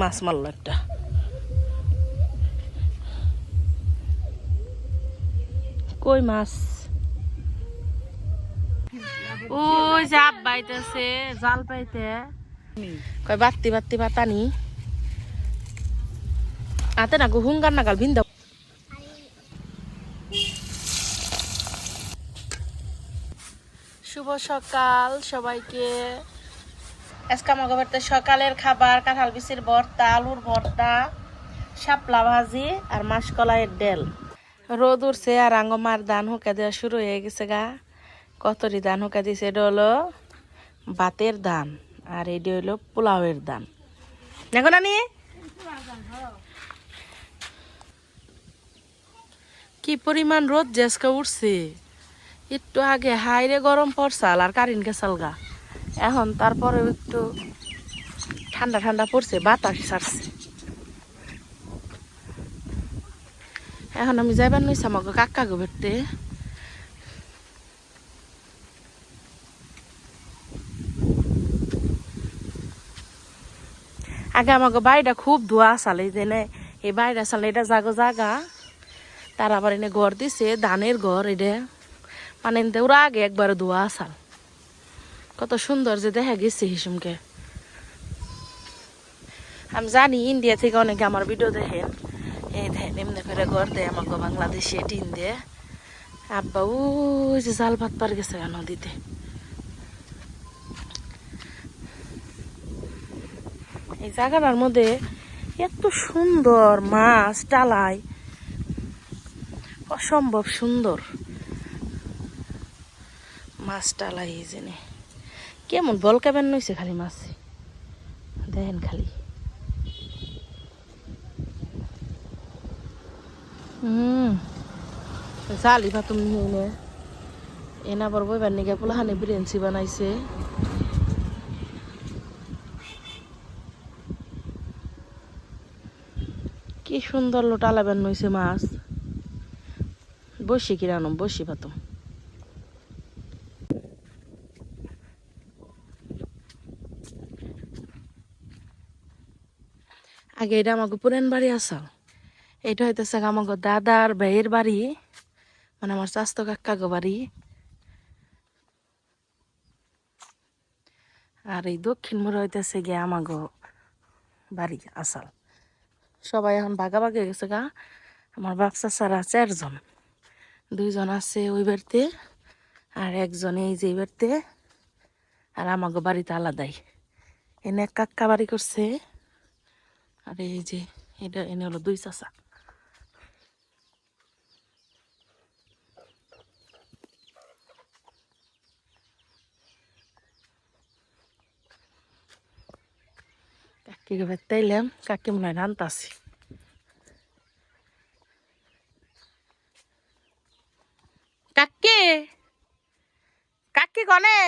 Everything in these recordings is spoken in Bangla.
মাছ মারলো একটা। কই মাছ? ওই জাপ বাইতেছে জাল পাইতে। কয় বাত্তি বাত্তি বাতানি। আতে না হুঙ্গার নাগাল ভিন্দা শুভ সকাল সবাইকে। আজকে আমাকে বাড়িতে সকালের খাবার, কাঁঠাল বিচির ভর্তা, আলুর ভর্তা, শাপলা ভাজি আর মাসকলাইয়ের ডেল। রোদ উঠছে আর আঙ্গমার ধান হুকা দেওয়া শুরু হয়ে গেছে গা। কতরি ধান হুকা দিছে? এটা হলো ভাতের ধান আর এটা হলো পোলাওয়ের ধান। দেখো নানি। কি পরিমাণ রোদ জেসকা উঠছে। একটু আগে হাইরে গরম পড়ছাল আর কারিন গেছাল গা এখন তারপরে একটু ঠান্ডা ঠান্ডা পড়ছে, বাতাস ছাড়ছে। এখন আমি যাইবার নইছি আমাকে কাকা গো আগে আমাকে বাড়িটা খুব ধোয়া আসালে যে এই বাড়িটা আসালে এটা জাগো জাগা। তার আবার এনে ঘর দিছে, ধানের ঘর এটা। মানে ওরা আগে একবার ধোয়া আসাল। কত সুন্দর যে দেখা গেছে হিসুমকে। আমি জানি ইন্ডিয়া থেকে অনেকে আমার ভিডিও দেখেন। এই দেখেন, এমনি করে ঘর দেয় আমাকে বাংলাদেশে টিন দিয়ে। আব্বা, ওই যে জাল ভাত পার গেছে নদীতে। এই জায়গাটার মধ্যে এত সুন্দর মাছ টালাই অসম্ভব সুন্দর। মাছ টালাই এই জেনে কেমন বল কেমন নইছে খালি মাছ? দেখেন খালি। হুম জালি ভাতুম নিয়ে নে। এনা বর বইবার নিগে পোলাহানি বিরিয়ানি বানাইছে। কি সুন্দর লোটা লাবেন নইছে মাছ। বসি কিরানো বসি ভাতুম। আগে এটা আমাকে পুরান বাড়ি আসাল এটা হইতেছে আমাকে দাদার ভাইয়ের বাড়ি মানে আমার স্বাস্থ্য কাকা বাড়ি। আর এই দক্ষিণ মোড় হইতেছে গিয়ে আমাগো বাড়ি আসাল সবাই এখন ভাগাভাগি হয়ে গেছে গা। আমার বাচ্চা ছাড়া চারজন। দুইজন আছে ওই বাড়িতে, আর একজন এই যে বাড়িতে। আর আমাগো বাড়িতে আলাদাই। এনে কাক্কা বাড়ি করছে। আর এই যে এটা এনে হলো দুই চাষা কাকিকে ভেতাইলাম কাকি মনে হয় রান্তাছি কাকি কাকি কনে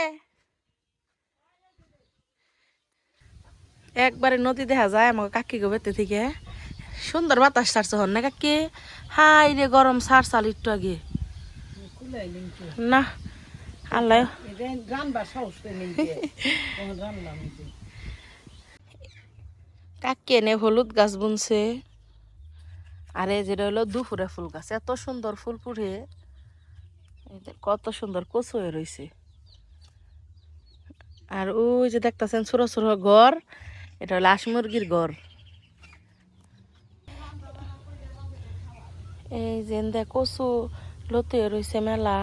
একবারে নদী দেখা যায়, আমাকে কাকি গো বেতে থেকে। সুন্দর বাতাস ছাড়ছে হন না কাকি? হাই রে, গরম সার চাল একটু আগে। না কাকি এনে হলুদ গাছ বুনছে। আর এই যেটা হলো দুপুরে ফুল গাছ, এত সুন্দর ফুল ফুটে। কত সুন্দর কচু হয়ে রয়েছে আর ওই যে দেখতেছেন ছোট ছোট ঘর এটা হলো হাঁস মুরগির ঘর এই যে কচু লতে রয়েছে মেলা।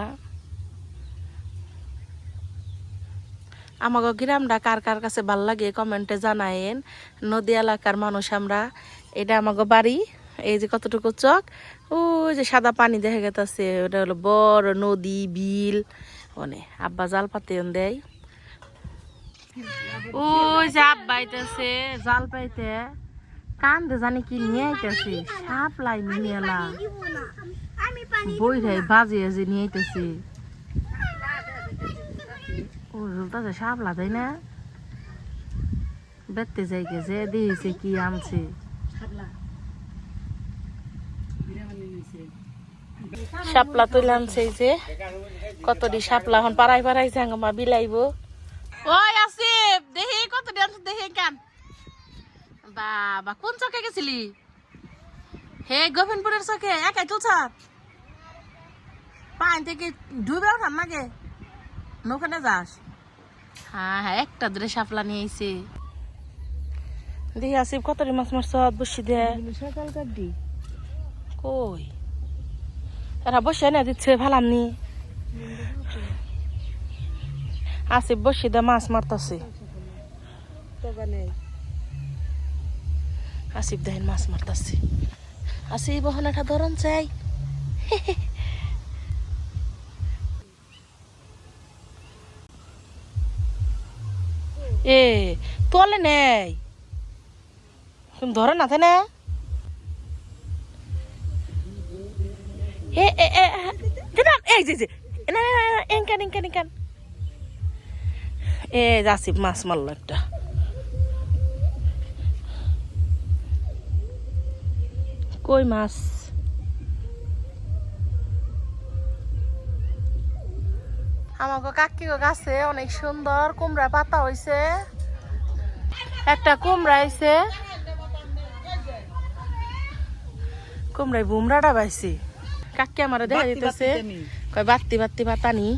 আমাকে গ্রামটা কার কার কাছে ভালো লাগে কমেন্টে জানায়েন। নদী এলাকার মানুষ আমরা। এটা আমাকে বাড়ি। এই যে কতটুকু চক? ওই যে সাদা পানি দেখা গেছে ওটা হলো বড় নদী, বিল। ওনে আব্বা জাল পাতে দেয়। যে আব্বা আইতেছে জাল পাইতে। কান্দে জানি কি নিয়ে আইতেছে, সাপ লাই নিয়ে বই রে বাজিয়ে যে নিয়ে আইতেছে। ও জলতাছে সাপ লাদাই না। বেতে যাই গে যে দিয়েছে কি আনছে। শাপলা তুলে আনছে যে। কতটি শাপলা এখন পাড়াই পাড়াই মা বিলাইব। ওই আসিফ, দেখি কত ডান্স দেখি কেন। বাবা, কোন চকে গেছিলি? হে, গোবিন্দপুরের চকে, একাই তুলছ পাইন থেকে ডুবে ওঠার নাগে নৌকানে যাস। হ্যাঁ হ্যাঁ একটা দূরে শাপলা নিয়ে আইছে। দেখি আসিফ কতটি মাছ মারছ বসি দে। সকালকার দি কই? এরা বসে না দিচ্ছে, ভালাম নি। আসিফ বসি দে মাছ মারতাছে আসিফ দেখেন মাছ মারতাছে আসিফ বহন একটা ধরন চাই এ তোলে নেই তুমি ধরে না না এ এ এ যে না না না এনকান এনকান এনকান এ আসিফ মাছ মারলো একটা। কই মাছ? আমাকে কাকি গাছে অনেক সুন্দর কুমড়া পাতা হইছে। একটা কুমড়া আইছে। কুমড়ায় বুমড়াটা পাইছি। কাকি আমার দেখা দিতেছে। কয় বাত্তি বাত্তি পাতা নি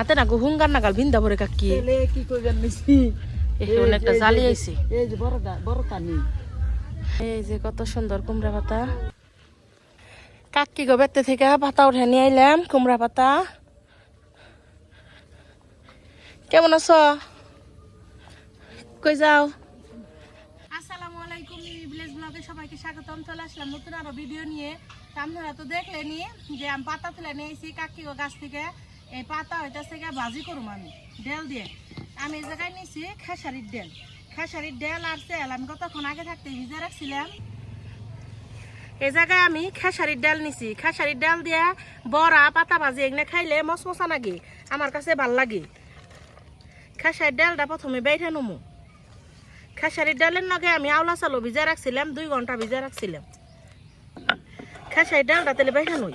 আতে না গো হুঙ্গার নাগাল ভিন্দা ভরে কাকি। কি করবেন মিছি এখানে একটা জালি আইছে। এই যে বড় দা বড় কানি। এই যে কত সুন্দর কুমড়া পাতা। কাকি গো বেতে থেকে পাতা উঠে নিয়ে আইলাম কুমড়া পাতা। কেমন আছো? কই যাও? আসসালামু আলাইকুম ভিলেজ ব্লগে সবাইকে স্বাগতম। চলে আসলাম নতুন আরও ভিডিও নিয়ে। তা আপনারা তো দেখলেনি যে আমি পাতা তুলে নিয়েছি কাকি গো গাছ থেকে। এই পাতা হইতাছে গিয়ে ভাজি করুম আমি ডেল দিয়ে। আমি এই জায়গায় নিছি খেসারির ডেল খেসারির ডেল আর তেল, আমি কতক্ষণ আগে থাকতে ভিজে রাখছিলাম? এই জায়গায় আমি খেসারির ডাল নিছি। খেসারির ডাল দিয়া বড়া, পাতা ভাজি এগুলো খাইলে মশমশা নাগে, আমার কাছে ভালো লাগে। খেসারির ডালটা প্রথমে বাইরে নমু। খেসারির ডালের নগে আমি আওলা চালো ভিজা রাখছিলাম, দুই ঘণ্টা ভিজা রাখছিলাম। খেসারির ডালটা তাহলে বাইরে নই।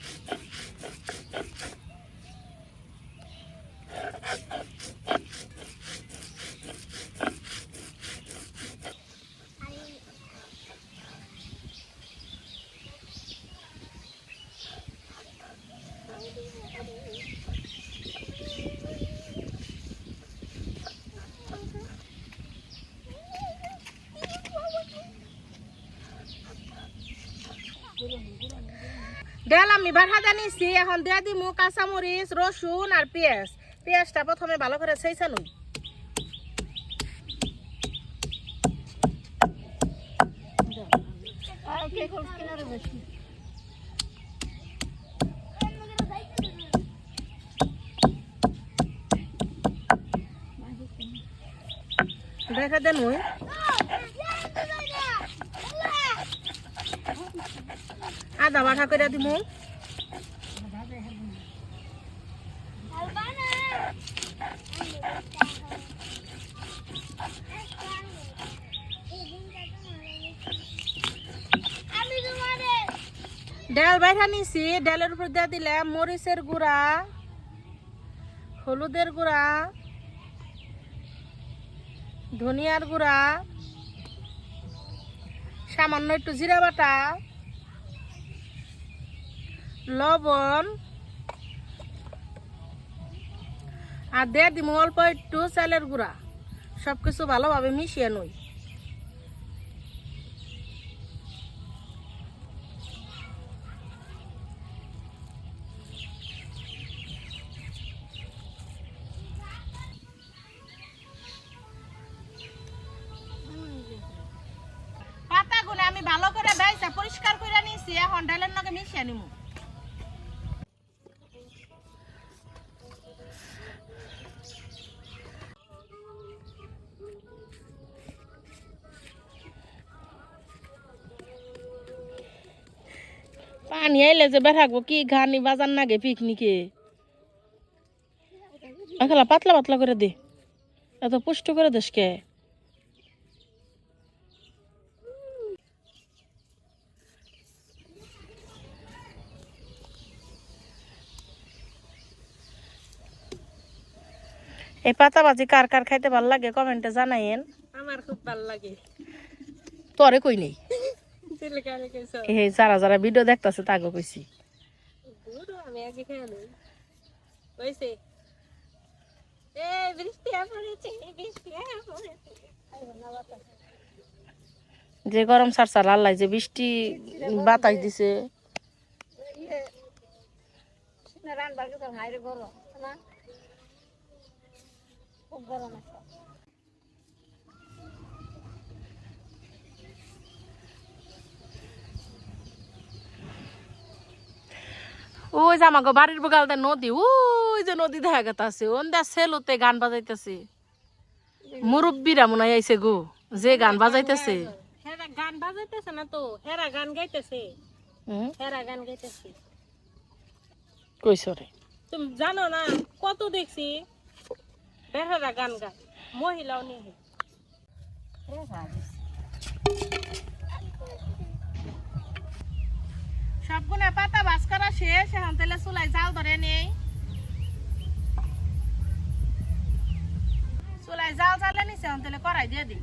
ডাল আমি বাড়া নিছি এখন দিয়ে দিমু কাঁচামরিচ, রসুন আর পেঁয়াজ। পেঁয়াজটা প্রথমে ভালো করে সেইছা নই দেখা দেন ওই আদা বাটা করে দিমু। ডাল বাইঠা নিছি, ডালের উপর দিয়ে দিলাম মরিচের গুঁড়া, হলুদের গুঁড়া, ধনিয়ার গুঁড়া, সামান্য একটু জিরা বাটা লবণ। আর দিয়ে দিব অল্প একটু চালের গুঁড়া। সব কিছু ভালোভাবে মিশিয়ে নই। পাতাগুলো আমি ভালো করে বাইসা পরিষ্কার করে নিয়েছি, এখন ডালের নগে মিশিয়ে নিমু। পানি আইলে যে বেড়াকবো কি ঘানি বাজার নাগে পিকনিকে খেলা পাতলা পাতলা করে দে। এত পুষ্ট করে দেশকে এই পাতাবাজি কার কার খাইতে ভালো লাগে কমেন্টে জানাইয়েন। আমার খুব ভালো লাগে। তরে কই নেই? এই যারা যারা ভিডিও দেখতাছে তাকে কইছি। যে গরম সারসার আল্লাহ যে বৃষ্টি বাতাস দিছে। খুব গরম আছে ওই যে আমাকে বাড়ির বগালতে নদী ওই যে নদী দেখা গেছে ওন দা সেলোতে গান বাজাইতেছে। মুরব্বীরা মনে হয় আইছে গো যে গান বাজাইতেছে। হেরা গান বাজাইতেছে না তো হেরা গান গাইতেছে। হেরা গান গাইতেছে। কইছ রে তুমি জানো না কত দেখছি বেহারা গান গায় মহিলাও নিয়ে সবগুলা পাতা বাস করা শেষ, এখন তাহলে চুলাই জাল ধরে নেই। চুলাই জাল জ্বালে নিছে, এখন তাহলে করাই দিয়ে দিই।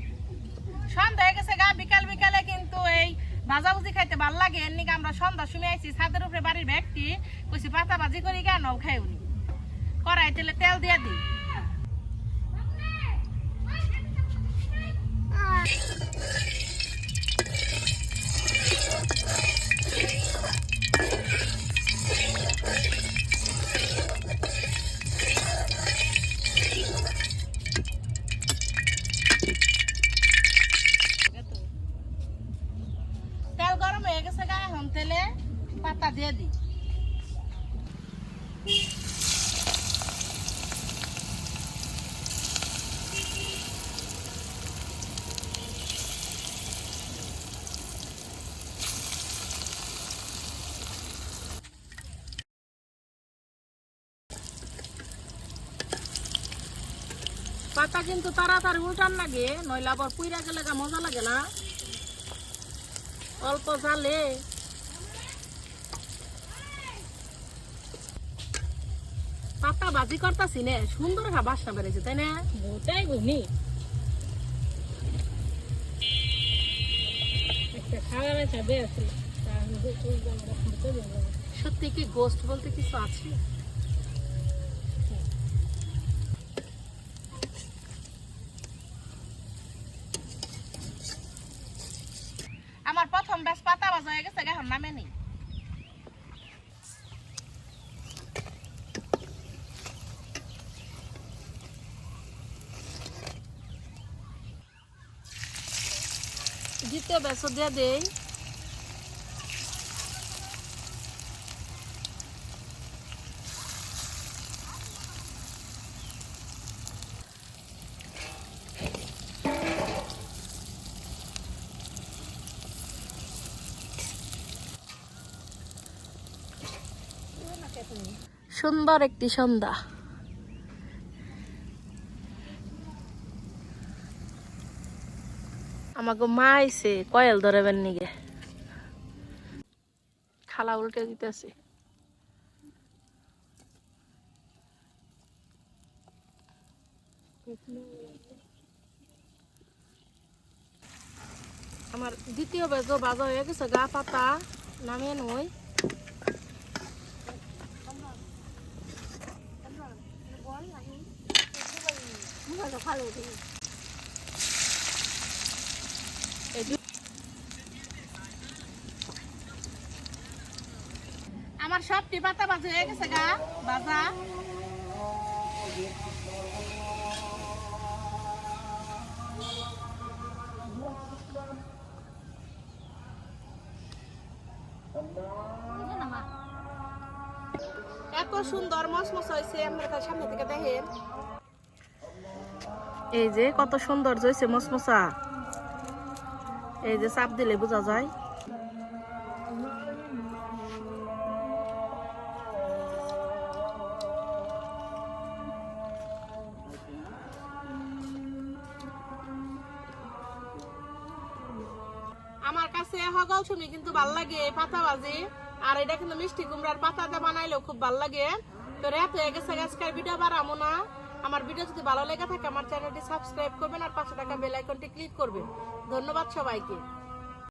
সন্ধ্যা হয়ে গেছে গা, বিকাল বিকালে কিন্তু এই ভাজা ভুজি খাইতে ভালো লাগে। এর আমরা সন্ধ্যা সময় আইছি, ছাদের উপরে বাড়ির ব্যক্তি কইছি, পাতা ভাজি করি গা, নও খাই উনি করাই তেলে তেল দিয়ে দিই। তেল গরম হয়ে গেছে গা এখন তেলে পাতা দিয়ে দিই পাতা কিন্তু তাড়াতাড়ি উল্টান লাগে নইলে আবার পুইরা গেলে মজা লাগে না। অল্প জালে। পাতা ভাজি করতাছি নে সুন্দর খা বাসনা বেড়েছে তাই না? ওটাই ঘুমি সত্যি কি গোস্ট বলতে কিছু আছে আমার প্রথম ব্যাস পাতা বাজা হয়ে গেছে এখন নামে নেই। দ্বিতীয় ব্যাস দিয়ে দেই। সুন্দর একটি সন্ধ্যা। আমাকে মা আইসে কয়েল ধরেবেন নিগে। খালা উল্টে দিতেছে। আমার দ্বিতীয় বেজো বাজা হয়ে গেছে, গা পাতা নামিয়ে নই। আমার সবটি পাতা বাজে হয়ে গেছে গা, বাজা। এত সুন্দর মসমস হয়েছে আপনার সামনে থেকে দেখেন। এই যে কত সুন্দর হয়েছে মসমসা এই যে চাপ দিলে বোঝা যায়। আমার কাছে হগল শুনি কিন্তু ভালো লাগে পাতা ভাজি আর এটা কিন্তু মিষ্টি কুমড়ার পাতাতে বানাইলেও খুব ভালো লাগে। তো রেত হয়ে গেছে আজকের ভিডিও বাড়াবো না। আমার ভিডিও যদি ভালো লেগে থাকে, আমার চ্যানেলটি সাবস্ক্রাইব করবেন আর পাঁচশো টাকা বেল আইকনটি ক্লিক করবেন। ধন্যবাদ সবাইকে।